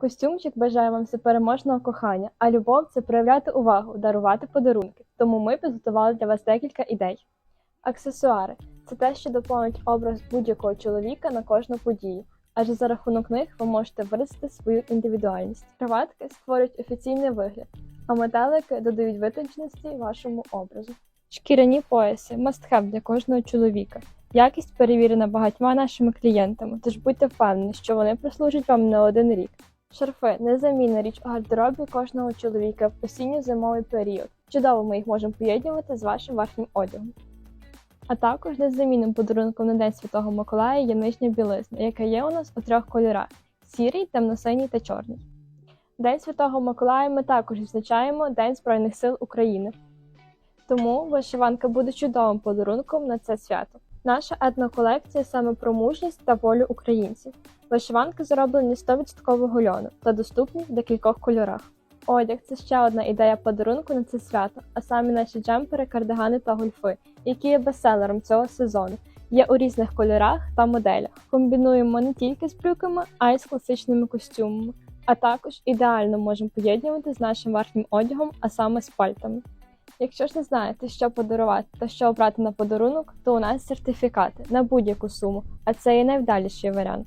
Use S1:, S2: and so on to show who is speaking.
S1: Костюмчик бажає вам всепереможного кохання, а любов це проявляти увагу, дарувати подарунки. Тому ми підготували для вас декілька ідей. Аксесуари це те, що доповнить образ будь-якого чоловіка на кожну подію, адже за рахунок них ви можете виразити свою індивідуальність. Краватки створюють офіційний вигляд, а метелики додають витонченості вашому образу. Шкіряні пояси have для кожного чоловіка. Якість перевірена багатьма нашими клієнтами, тож будьте впевнені, що вони прослужать вам не один рік. Шарфи незамінна річ у гардеробі кожного чоловіка в осінньо-зимовий період. Чудово ми їх можемо поєднувати з вашим верхнім одягом. А також незамінним подарунком на День Святого Миколая є нижня білизна, яка є у нас у трьох кольорах: сірий, темно-синій та чорний. День Святого Миколая ми також відзначаємо День Збройних сил України. Тому вишиванка буде чудовим подарунком на це свято. Наша етноколекція саме про мужність та волю українців. Вишиванки зроблені з 100% льону та доступні в декількох кольорах. Одяг це ще одна ідея подарунку на це свято, а самі наші джемпери, кардигани та гольфи, які є бестселером цього сезону. Є у різних кольорах та моделях. Комбінуємо не тільки з брюками, а й з класичними костюмами. А також ідеально можемо поєднувати з нашим верхнім одягом, а саме з пальтами. Якщо ж не знаєте, що подарувати та що обрати на подарунок, то у нас сертифікати на будь-яку суму, а це і найвдаліший варіант.